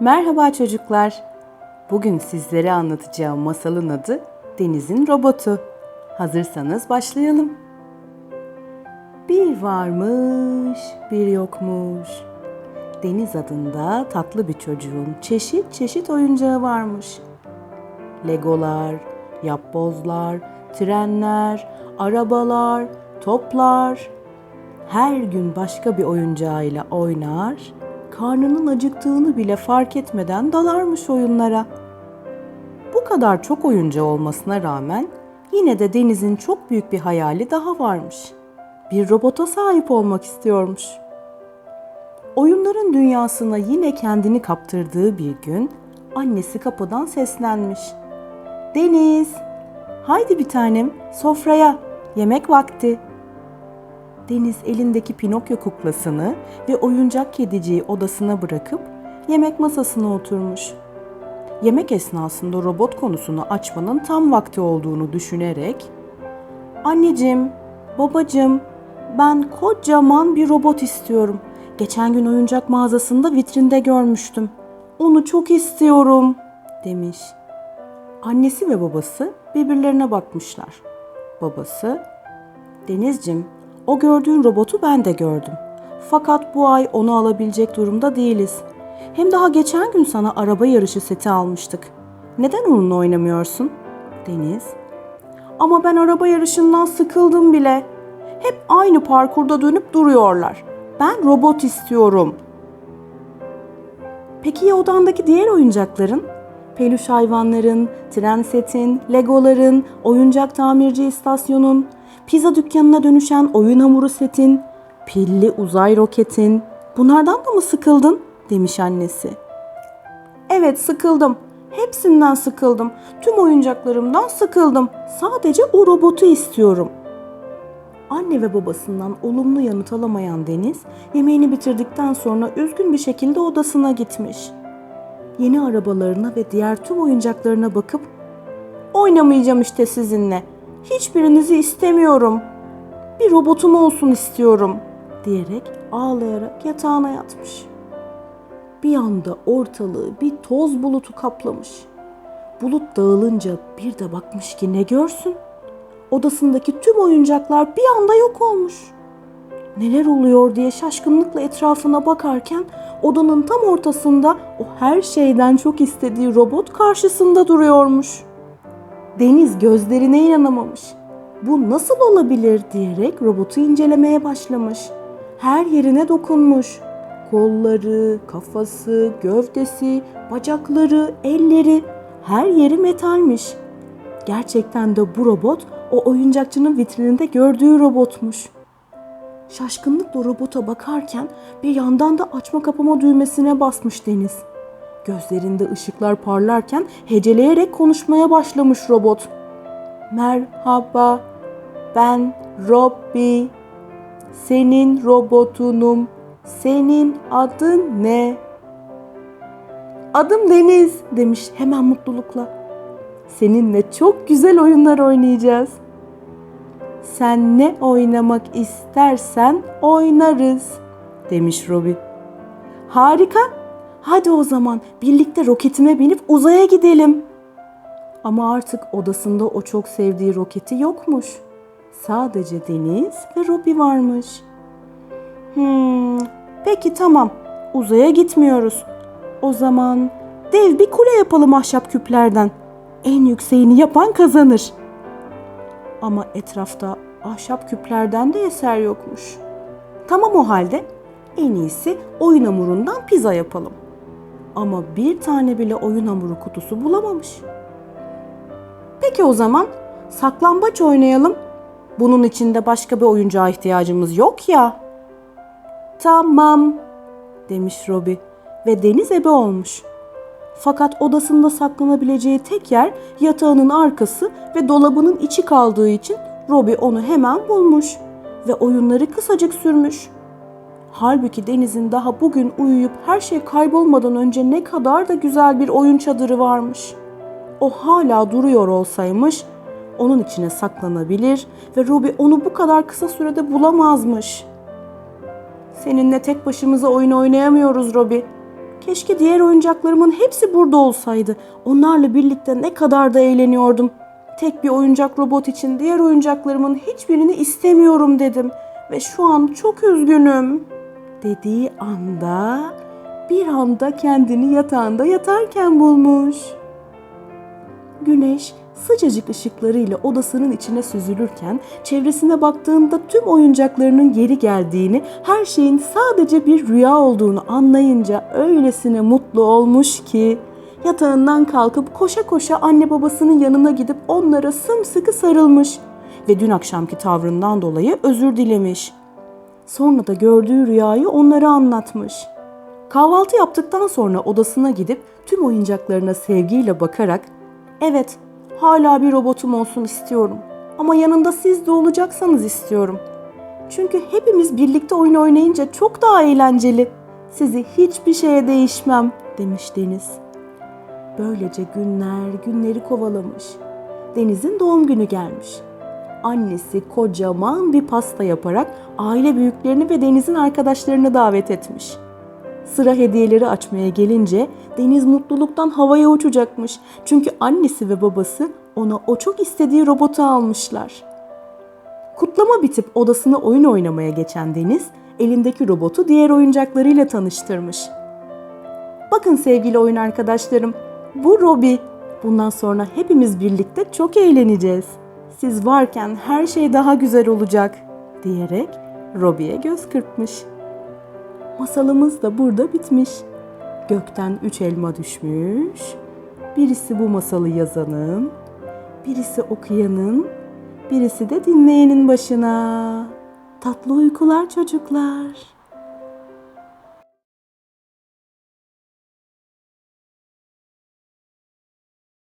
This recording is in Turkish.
Merhaba çocuklar. Bugün sizlere anlatacağım masalın adı Deniz'in Robotu. Hazırsanız başlayalım. Bir varmış, bir yokmuş. Deniz adında tatlı bir çocuğun çeşit çeşit oyuncağı varmış. Legolar, yapbozlar, trenler, arabalar, toplar. Her gün başka bir oyuncağıyla oynar, karnının acıktığını bile fark etmeden dalarmış oyunlara. Bu kadar çok oyuncağı olmasına rağmen yine de Deniz'in çok büyük bir hayali daha varmış. Bir robota sahip olmak istiyormuş. Oyunların dünyasına yine kendini kaptırdığı bir gün annesi kapıdan seslenmiş. Deniz, haydi bir tanem sofraya, yemek vakti. Deniz elindeki Pinokyo kuklasını ve oyuncak kediciyi odasına bırakıp yemek masasına oturmuş. Yemek esnasında robot konusunu açmanın tam vakti olduğunu düşünerek "Anneciğim, babacığım, ben kocaman bir robot istiyorum. Geçen gün oyuncak mağazasında vitrinde görmüştüm. Onu çok istiyorum." demiş. Annesi ve babası birbirlerine bakmışlar. Babası, Denizcim, o gördüğün robotu ben de gördüm. Fakat bu ay onu alabilecek durumda değiliz. Hem daha geçen gün sana araba yarışı seti almıştık. Neden onunla oynamıyorsun? Deniz, ama ben araba yarışından sıkıldım bile. Hep aynı parkurda dönüp duruyorlar. Ben robot istiyorum. Peki ya odandaki diğer oyuncakların? Peluş hayvanların, tren setin, legoların, oyuncak tamirci istasyonun, pizza dükkanına dönüşen oyun hamuru setin, pilli uzay roketin. Bunlardan da mı sıkıldın? demiş annesi. Evet sıkıldım. Hepsinden sıkıldım. Tüm oyuncaklarımdan sıkıldım. Sadece o robotu istiyorum. Anne ve babasından olumlu yanıt alamayan Deniz, yemeğini bitirdikten sonra üzgün bir şekilde odasına gitmiş. Yeni arabalarına ve diğer tüm oyuncaklarına bakıp "Oynamayacağım işte sizinle. Hiçbirinizi istemiyorum. Bir robotum olsun istiyorum." diyerek ağlayarak yatağına yatmış. Bir anda ortalığı bir toz bulutu kaplamış. Bulut dağılınca bir de bakmış ki ne görsün? Odasındaki tüm oyuncaklar bir anda yok olmuş. Neler oluyor diye şaşkınlıkla etrafına bakarken odanın tam ortasında o her şeyden çok istediği robot karşısında duruyormuş. Deniz gözlerine inanamamış. Bu nasıl olabilir diyerek robotu incelemeye başlamış. Her yerine dokunmuş. Kolları, kafası, gövdesi, bacakları, elleri her yeri metalmiş. Gerçekten de bu robot o oyuncakçının vitrininde gördüğü robotmuş. Şaşkınlıkla robota bakarken bir yandan da açma kapama düğmesine basmış Deniz. Gözlerinde ışıklar parlarken heceleyerek konuşmaya başlamış robot. Merhaba, ben Robby. Senin robotunum. Senin adın ne? Adım Deniz demiş hemen mutlulukla. Seninle çok güzel oyunlar oynayacağız. Sen ne oynamak istersen oynarız demiş Robi. Harika. Hadi o zaman birlikte roketime binip uzaya gidelim. Ama artık odasında o çok sevdiği roketi yokmuş. Sadece Deniz ve Robi varmış. Hmm, peki tamam. Uzaya gitmiyoruz. O zaman dev bir kule yapalım ahşap küplerden. En yükseğini yapan kazanır. Ama etrafta ahşap küplerden de eser yokmuş. Tamam o halde en iyisi oyun hamurundan pizza yapalım. Ama bir tane bile oyun hamuru kutusu bulamamış. Peki o zaman saklambaç oynayalım. Bunun içinde başka bir oyuncağa ihtiyacımız yok ya. Tamam demiş Robi ve deniz ebe olmuş. Fakat odasında saklanabileceği tek yer yatağının arkası ve dolabının içi kaldığı için Robi onu hemen bulmuş ve oyunları kısacık sürmüş. Halbuki Deniz'in daha bugün uyuyup her şey kaybolmadan önce ne kadar da güzel bir oyun çadırı varmış. O hala duruyor olsaymış onun içine saklanabilir ve Robi onu bu kadar kısa sürede bulamazmış. Seninle tek başımıza oyun oynayamıyoruz Robi. Keşke diğer oyuncaklarımın hepsi burada olsaydı. Onlarla birlikte ne kadar da eğleniyordum. Tek bir oyuncak robot için diğer oyuncaklarımın hiçbirini istemiyorum dedim. Ve şu an çok üzgünüm. Dediği anda bir anda kendini yatağında yatarken bulmuş. Güneş sıcacık ışıklarıyla odasının içine süzülürken çevresine baktığında tüm oyuncaklarının geri geldiğini, her şeyin sadece bir rüya olduğunu anlayınca öylesine mutlu olmuş ki yatağından kalkıp koşa koşa anne babasının yanına gidip onlara sımsıkı sarılmış ve dün akşamki tavrından dolayı özür dilemiş. Sonra da gördüğü rüyayı onlara anlatmış. Kahvaltı yaptıktan sonra odasına gidip tüm oyuncaklarına sevgiyle bakarak "Evet, hala bir robotum olsun istiyorum ama yanında siz de olacaksanız istiyorum. Çünkü hepimiz birlikte oyun oynayınca çok daha eğlenceli. Sizi hiçbir şeye değişmem." demiş Deniz. Böylece günler günleri kovalamış. Deniz'in doğum günü gelmiş. Annesi kocaman bir pasta yaparak aile büyüklerini ve Deniz'in arkadaşlarını davet etmiş. Sıra hediyeleri açmaya gelince Deniz mutluluktan havaya uçacakmış. Çünkü annesi ve babası ona o çok istediği robotu almışlar. Kutlama bitip odasına oyun oynamaya geçen Deniz, elindeki robotu diğer oyuncaklarıyla tanıştırmış. Bakın sevgili oyun arkadaşlarım, bu Robi. Bundan sonra hepimiz birlikte çok eğleneceğiz. Siz varken her şey daha güzel olacak diyerek Robi'ye göz kırpmış. Masalımız da burada bitmiş. Gökten üç elma düşmüş. Birisi bu masalı yazanın, birisi okuyanın, birisi de dinleyenin başına. Tatlı uykular çocuklar.